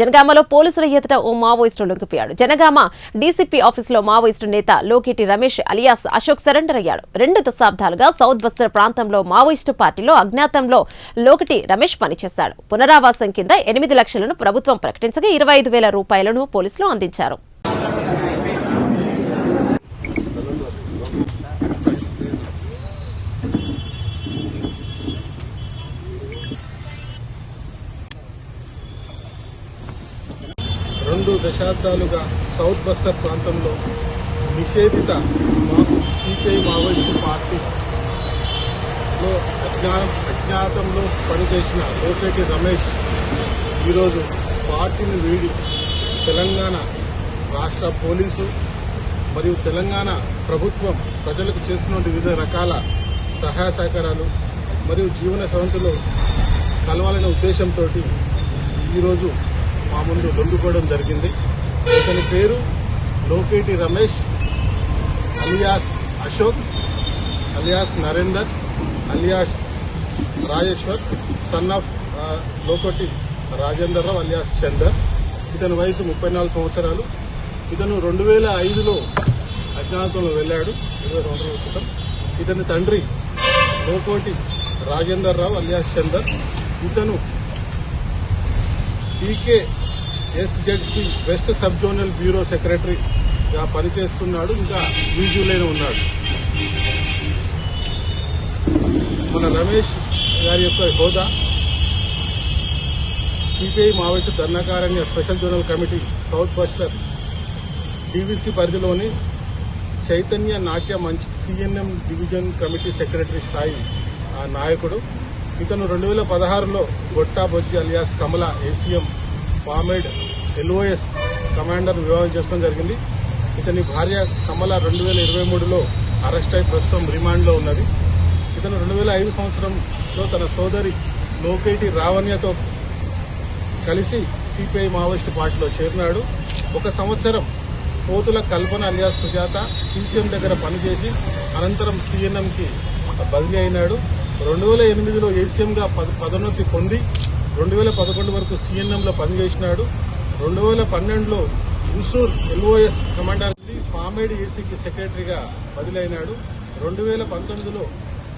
జనగామలో పోలీసుల ఎదుట ఓ మావోయిస్టు లొంగిపోయాడు జనగామ డీసీపీ ఆఫీసులో మావోయిస్టు నేత లోకేటి రమేష్ అలియాస్ అశోక్ సరెండర్ అయ్యాడు. రెండు దశాబ్దాలుగా సౌత్ బస్తర్ ప్రాంతంలో మావోయిస్టు పార్టీలో అజ్ఞాతంలో లోకటి రమేష్ పనిచేశాడు. పునరావాసం కింద ఎనిమిది లక్షలను ప్రభుత్వం ప్రకటించగా ఇరవై ఐదు వేల రూపాయలను పోలీసులు అందించారు. రెండు దశాబ్దాలుగా సౌత్ బస్తర్ ప్రాంతంలో నిషేధిత మా- సిపిఐ మావోయిస్టు పార్టీలో అజ్ఞానం అజ్ఞాతంలో పనిచేసిన లోకేటి రమేష్ ఈరోజు పార్టీని వీడి తెలంగాణ రాష్ట్ర పోలీసు మరియు తెలంగాణ ప్రభుత్వం ప్రజలకు చేసినటువంటి వివిధ రకాల సహాయ సహకారాలు మరియు జీవన సవంతిలో కలవాలనే ఉద్దేశంతో ఈరోజు మా ముందు లొంగిపోవడం జరిగింది. ఇతని పేరు Loketi Ramesh alias Ashok alias Narender alias Rajeshwar son of ఆ, లోకోటి రాజేందర్ రావు అలియాస్ చందర్. ఇతని వయసు ముప్పై నాలుగు సంవత్సరాలు. ఇతను రెండు వేల ఐదులో అజ్ఞాతంలో వెళ్ళాడు. ఇరవై సంవత్సరాల క్రితం. ఇతని తండ్రి లోకోటి రాజేందర్ రావు అలియాస్ చందర్. ఇతను PK SZC west sub zonal bureau సెక్రటరీగా పనిచేస్తున్నాడు ఇంకా విజువలైన ఉన్నాడు. మన రమేష్ గారి యొక్క హోదా CPI Maoist Dandakaranya special zonal committee south Bastar DVC పరిధిలోని చైతన్య నాట్య మంచి సిఎన్ఎం డివిజన్ కమిటీ సెక్రటరీ స్థాయి ఆ నాయకుడు. ఇతను రెండు వేల పదహారులో Gotta Bojji alias Kamala ACM Pamed LOS commander వివాహం చేసుకోవడం జరిగింది. ఇతని భార్య కమల రెండు వేల ఇరవై మూడులో అరెస్ట్ అయి ప్రస్తుతం రిమాండ్లో ఉన్నది. ఇతను రెండు వేల ఐదు సంవత్సరంలో తన సోదరి లోకేటి రావణ్యతో కలిసి సిపిఐ మావోయిస్ట్ పార్టీలో చేరినాడు. ఒక సంవత్సరం పోతుల కల్పన అలియాస్ సుజాత సీసీఎం దగ్గర పనిచేసి అనంతరం సీఎన్ఎంకి బదిలీ అయినాడు. రెండు వేల ఎనిమిదిలో ఏసీఎంగా పద పదోన్నతి పొంది రెండు వేల పదకొండు వరకు సీఎన్ఎంలో పనిచేసినాడు. రెండు వేల పన్నెండులో ఇన్సూర్ ఎల్ఓఎస్ కమాండర్ పామేడి ఏసీకి సెక్రటరీగా బదిలైనాడు. రెండు వేల పంతొమ్మిదిలో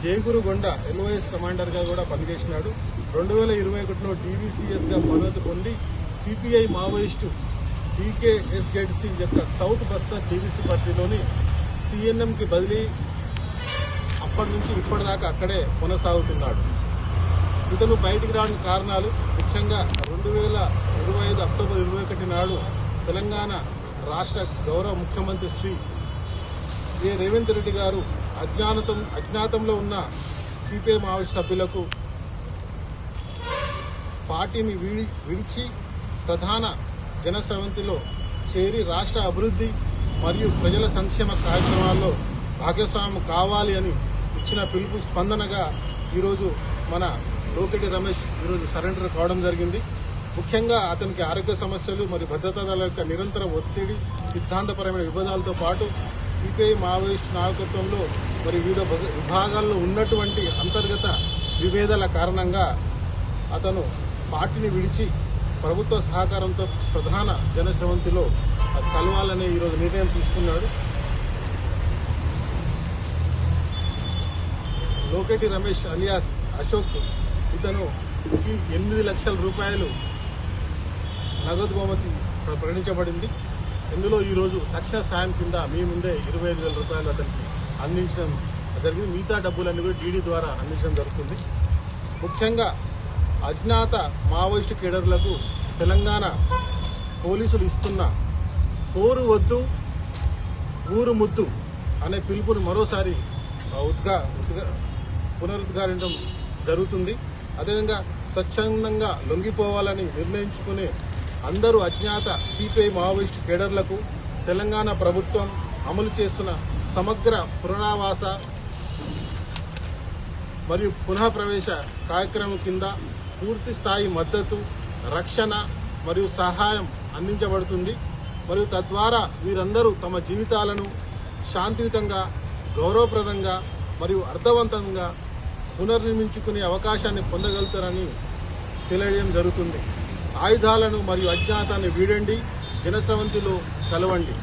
జయగురుగొండ ఎల్ఓఎస్ కమాండర్గా కూడా పనిచేసినాడు. రెండు వేల ఇరవై ఒకటిలో డీవీసీఎస్గా పదోన్నతి పొంది సిపిఐ మావోయిస్టు డీకేఎస్జెడ్సీ యొక్క సౌత్ బస్తర్ డీవీసీ పార్టీలోని సీఎన్ఎంకి బదిలీ అప్పటి నుంచి ఇప్పటిదాకా అక్కడే కొనసాగుతున్నాడు. ఇతను బయటికి రాని కారణాలు ముఖ్యంగా రెండు వేల ఇరవై ఐదు అక్టోబర్ ఇరవై ఒకటి నాడు తెలంగాణ రాష్ట్ర గౌరవ ముఖ్యమంత్రి శ్రీ ఏ రేవంత్ రెడ్డి గారు అజ్ఞానతం అజ్ఞాతంలో ఉన్న సిపిఐ మావోయిస్ట్ సభ్యులకు పార్టీని విడి విడిచి ప్రధాన జనసమితిలో చేరి రాష్ట్ర అభివృద్ధి మరియు ప్రజల సంక్షేమ కార్యక్రమాల్లో భాగస్వామ్యం కావాలి అని ఇచ్చిన పిలుపు స్పందనగా ఈరోజు మన లోకెటి రమేష్ ఈరోజు సరెండర్ కావడం జరిగింది. ముఖ్యంగా అతనికి ఆరోగ్య సమస్యలు మరియు భద్రతా దళాల యొక్క నిరంతర ఒత్తిడి సిద్ధాంతపరమైన విభేదాలతో పాటు సిపిఐ మావోయిస్ట్ నాయకత్వంలో మరి వివిధ భగ- విభాగాల్లో ఉన్నటువంటి అంతర్గత విభేదాల కారణంగా అతను పార్టీని విడిచి ప్రభుత్వ సహకారంతో ప్రధాన జనశ్రవంతిలో కలవాలనే ఈరోజు నిర్ణయం తీసుకున్నాడు. లోకేటి రమేష్ అలియాస్ అశోక్ ఇతను ఎనిమిది లక్షల రూపాయలు నగదు బహుమతి ప్రకటించబడింది ఇందులో ఈరోజు తక్షణ సాయం కింద మీ ముందే ఇరవై ఐదు వేల రూపాయలు అతనికి అందించడం జరిగింది. మిగతా డబ్బులన్నీ కూడా డీడీ ద్వారా అందించడం జరుగుతుంది. ముఖ్యంగా అజ్ఞాత మావోయిస్టు కేడర్లకు తెలంగాణ పోలీసులు ఇస్తున్న కోరు వద్దు ఊరు ముద్దు అనే పిలుపుని మరోసారి ఉద్గా ఉద్గా పునరుద్ఘాటించడం జరుగుతుంది. అదేవిధంగా స్వచ్ఛందంగా లొంగిపోవాలని నిర్ణయించుకునే అందరూ అజ్ఞాత సిపిఐ మావోయిస్టు కేడర్లకు తెలంగాణ ప్రభుత్వం అమలు చేస్తున్న సమగ్ర పునరావాస మరియు పునః ప్రవేశ కార్యక్రమం కింద పూర్తి స్థాయి మద్దతు రక్షణ మరియు సహాయం అందించబడుతుంది. మరియు తద్వారా వీరందరూ తమ జీవితాలను శాంతియుతంగా గౌరవప్రదంగా మరియు అర్థవంతంగా పునర్నిర్మించుకునే అవకాశాన్ని పొందగలుగుతారని తెలియడం జరుగుతుంది. ఆయుధాలను మరియు అజ్ఞాతాన్ని వీడండి జనస్రవంతిలో కలవండి.